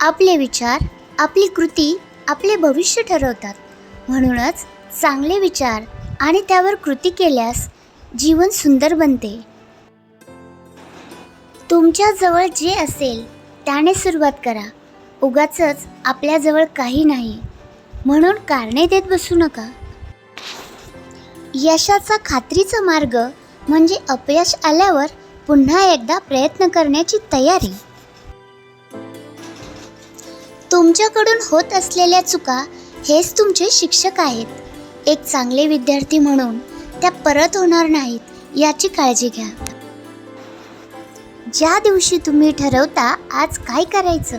आपले विचार आपली कृती आपले भविष्य ठरवतात. म्हणूनच चांगले विचार आणि त्यावर कृती केल्यास जीवन सुंदर बनते. तुमच्याजवळ जे असेल त्याने सुरुवात करा. उगाचच आपल्याजवळ काही नाही. म्हणून कारणे देत बसू नका. यशाचा खात्रीचा मार्ग म्हणजे अपयश आल्यावर पुन्हा एकदा प्रयत्न करण्याची तयारी. तुमच्याकडून होत असलेल्या चुका हेच तुमचे शिक्षक आहेत. एक चांगले विद्यार्थी म्हणून त्या परत होणार नाहीत याची काळजी घ्या. ज्या दिवशी तुम्ही ठरवता आज काय करायचं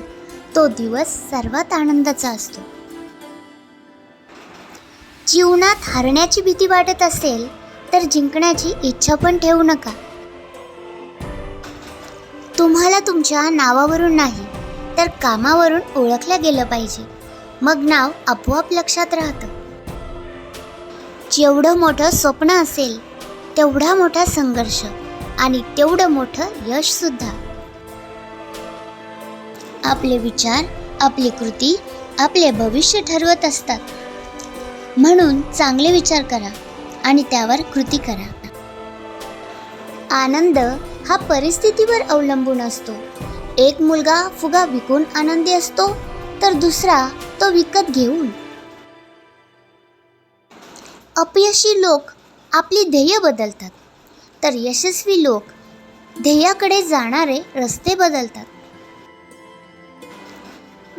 तो दिवस सर्वात आनंदाचा असतो. जीवनात हरण्याची भीती वाटत असेल तर जिंकण्याची इच्छा पण ठेवू नका. तुम्हाला तुमच्या नावावरून नाही तर कामावरून ओळखलं गेलं पाहिजे. मग नाव आपोआप लक्षात राहतं. जेवढं मोठं स्वप्न असेल तेवढा मोठा संघर्ष आणि तेवढं मोठं यश सुद्धा. आपले विचार आपली कृती आपले भविष्य ठरवत असतात. म्हणून चांगले विचार करा आणि त्यावर कृती करा. आनंद हा परिस्थितीवर अवलंबून असतो. एक मुलगा फुगा विकून आनंदी असतो तर दुसरा तो विकत घेऊन. अपयशी लोक आपली ध्येय बदलतात तर यशस्वी लोक ध्येयाकडे जाणारे रस्ते बदलतात.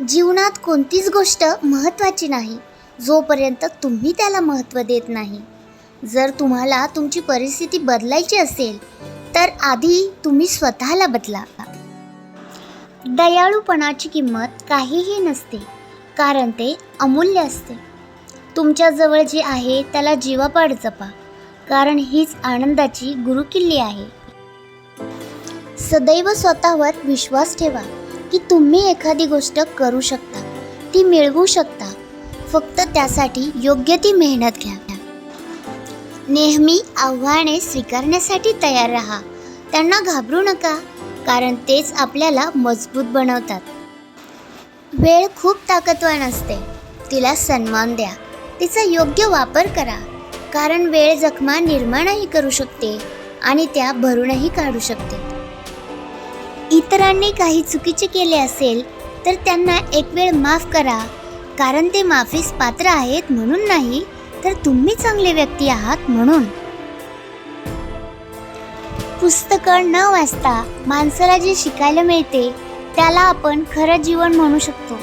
जीवनात कोणतीच गोष्ट महत्त्वाची नाही जोपर्यंत तुम्ही त्याला महत्त्व देत नाही. जर तुम्हाला तुमची परिस्थिती बदलायची असेल तर आधी तुम्ही स्वतःला बदला. दयाळूपणाची किंमत काहीही नसते कारण ते अमूल्य असते. तुमच्याजवळ जे आहे त्याला जीवापाड जपा कारण हीच आनंदाची गुरुकिल्ली आहे. सदैव स्वतःवर विश्वास ठेवा की तुम्ही एखादी गोष्ट करू शकता ती मिळवू शकता. फक्त त्यासाठी योग्य ती मेहनत घ्या. नेहमी आव्हाने स्वीकारण्यासाठी तयार राहा त्यांना घाबरू नका. कारण तेच आपल्याला मजबूत बनवतात. वेळ खूप ताकदवान असते. तिला सन्मान द्या. तिचा योग्य वापर करा. कारण वेळ जखमा निर्माणही करू शकते आणि त्या भरूनही काढू शकते. इतरांनी काही चुकीचे केले असेल तर त्यांना एक वेळ माफ करा. कारण ते माफीस पात्र आहेत म्हणून नाही तर तुम्ही चांगले व्यक्ती आहात म्हणून. पुस्तकं न वाचता माणसाला जे शिकायला मिळते त्याला आपण खरं जीवन म्हणू शकतो.